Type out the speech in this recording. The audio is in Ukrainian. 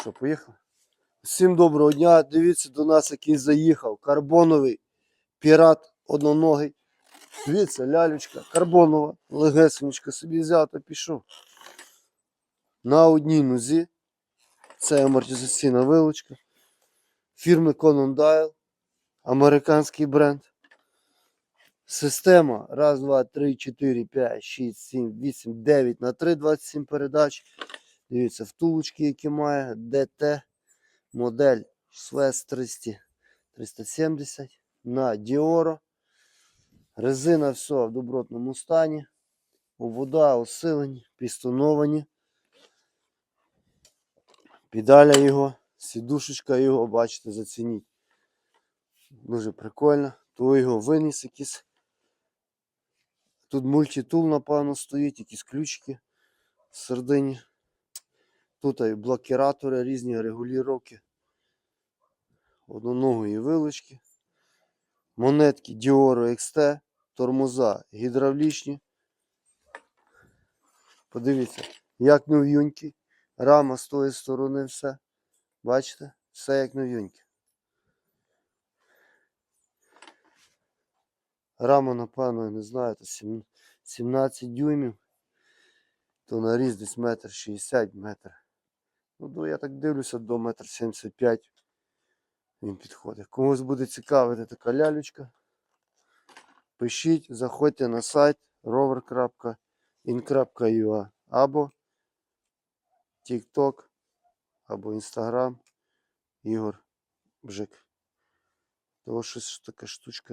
Що, поїхали? Всім доброго дня. Дивіться до нас, який заїхав. Карбоновий пірат одноногий. Дивіться, лялючка, карбонова, легесенечка собі взяв та пішов. На одній нозі. Це амортизаційна вилочка. Фірми Conan Dial. Американський бренд. Система. Раз, два, три, чотири, п'ять, шість, сім, вісім, дев'ять на три, 27 передач. Дивіться, втулочки, які має, ДТ, модель Свес 300, 370 на Діоро. Резина все в добротному стані. Вода осилені, пістоновані. Педаля його, сідушечка його, бачите, зацініть. Дуже прикольно. То його виніс якийсь. Тут мультитул, напевно, стоїть, якісь ключики всередині. Тут і блокіратори, різні регулювання. Одноногої вилочки. Монетки Dioro XT, тормоза гідравлічні. Подивіться, як нов'юнькі. Рама з тої сторони все. Бачите? Все як нов'юньке. Рама, напевно, не знаю, то 17 дюймів. То наріз десь метр 60 метр. Ну, я так дивлюся, до метр 75 він підходить. Комусь буде цікавити така лялючка. Пишіть, заходьте на сайт rover.in.ua або TikTok, або Instagram Ігор Бжик. Того щось така штучка.